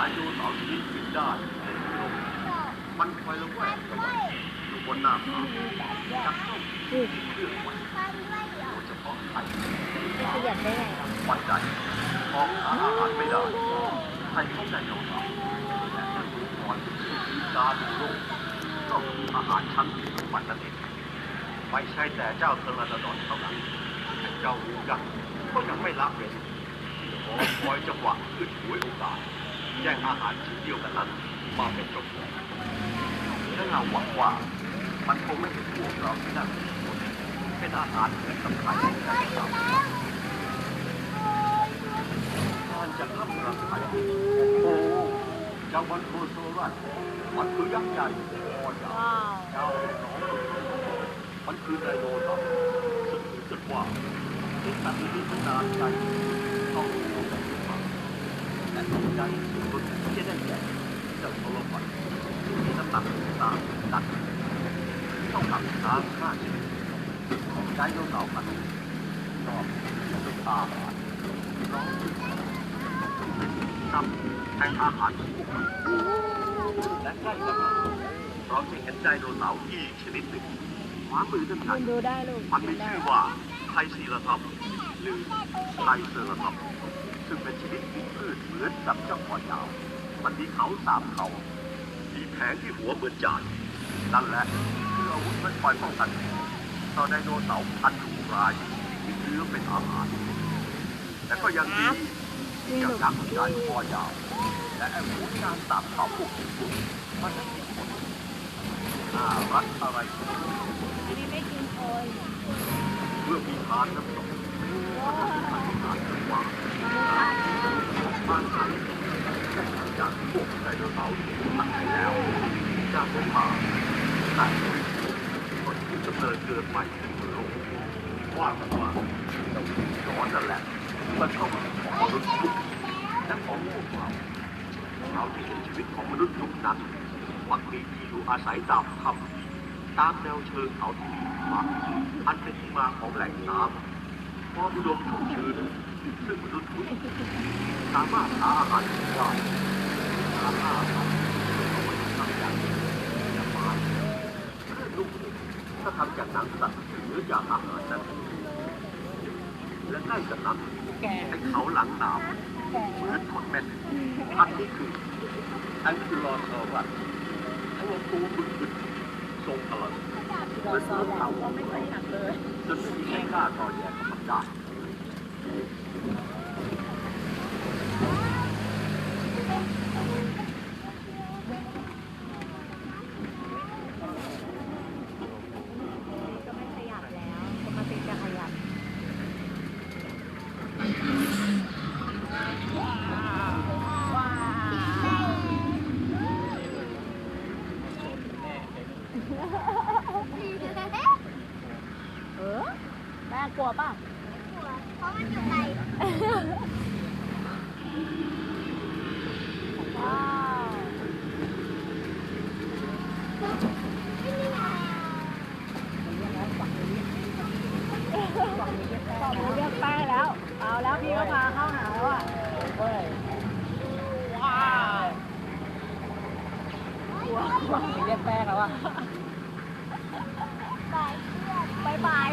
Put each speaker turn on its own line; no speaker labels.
ายโดเสาร์ชนิดบินได้มันคอยระแวกระวังอยู่บนหน้าผาจับจ้องเรื่องไว้โดยเฉพาะไข่
ขยับได้ไงวั
นใจออกหาอาหารไม่ได้ไข่ของไดโนเสาและถ้าดูก่อนมีการโลกก็คืออาหารชั้นดีของมันนั่นเองไม่ใช่แต่เจ้าเทอร์นาดอนเท่านั้นเจ้าหูกักก็ยังไม่ละเว้นขอคอยจังหวะขึ้นหวยโอกาส แย่งอาหารชิ้นเดียวกันนั้นมาเป็นจบและเราหวังว่ามันคงไม่เป็นพวกเราที่นั่นเป็นอาหารเหมือนกับไข่ของไดโนเสาร์การจะข้ามรังไข่โอ้เจ้าวันโคโซรัสมันคือยักษ์ใหญ่คอยาว
ว้าว
เจ้าหนองมันคือไดโนเสาร์ซึ่งรู้สึกว่าเป็นสัตว์ที่มีขนาดใหญ่ต้องรู้ แบบนี้มาแต่ตกใจสุดๆที่ได้แก่เจ้าโทรศัพท์ที่มีน้ำหนักสามตันเท่ากับช้างห้าชนิดของไดโนเสาร์พันธุ์ชอบเป็นอาหารร้องขึ้นนำแห่งอาหารของพวกมันและใกล้กันมาเราจะเห็นไดโนเสาร์อีกชนิดหนึ่งขวามือด้าน
คุ
ใน
ดูได้ลูก
มันมี
ดูได้
ชื่อว่าไทรซีลาทอปส์หรือไทรเซอราทอปส์ ซึ่งเป็นชนิดกินพืชเหมือนกับเจ้าคอยาว มันมีเขาสามเขา มีแผงที่หัวเหมือนจานนั่นแหละคืออาวุธมันคอยป้องกันต่อไดโนเสาร์พันธุ์ดุร้ายที่กินเนื้อเป็นอาหาร แต่ก็ยังดีที่ยังยักษ์ใหญ่คอยาว และไอ้หมูยางสามเขาพวกนี้มันไม่มีคนน่ารักอะไร
ดีดีไม่กินโอย
เมื่อมีทานน้ำตกมันก็เป็นทานทานที่ว่าบ้านไทยจากพวกไดโนเสาร์ที่ตัดไปแล้วจากผมมาแต่ คนที่กำเนิดเกิดใหม่ที่โลกว่ากันว่าย้อนนั่นแหละมันเข้ามาของมนุษย์ยุคและของพวกเราเราที่เห็นชีวิตของมนุษย์ยุคนั้นมักมีที่อยู่อาศัยตามธรรมตามแนวเชิงเขาที่มีมาอันเป็นที่มาของแหล่งน้ำความอุดมชุ่มชื้นซึ่งมนุษย์ทุกสามารถหาอาหารได้หาอาหารเอาไว้ทำอย่างจะมาเพื่อลูก ถ้าทำจากหนังสัตว์หรือจากอาหารนั้นและใกล้กับนั้น
แก่
ไอ้เขาหลังหนา
ว
เหมือนคนแม่นพันนี้คืออันคิลอซอรัสตัวตัวบึกๆทรงพลัง
เราซ้อมเราก็ไม่เคยหนักเลย
จนไม่มีใครกล้าต่อแย่กับมันได้
ก็ไม่ขยับแล้วปกติจะขยับว้าวเออ แม่กลัวป่ะ
เพราะมันอยู่ไกล
ว้าวบอกเรียกแป้งแล้ว เอาแล้วพี่ก็พาเข้าหาแล้วอะเว้ยว้าวกลัวกลัวเรียกแป้งแล้วอะ
บายบาย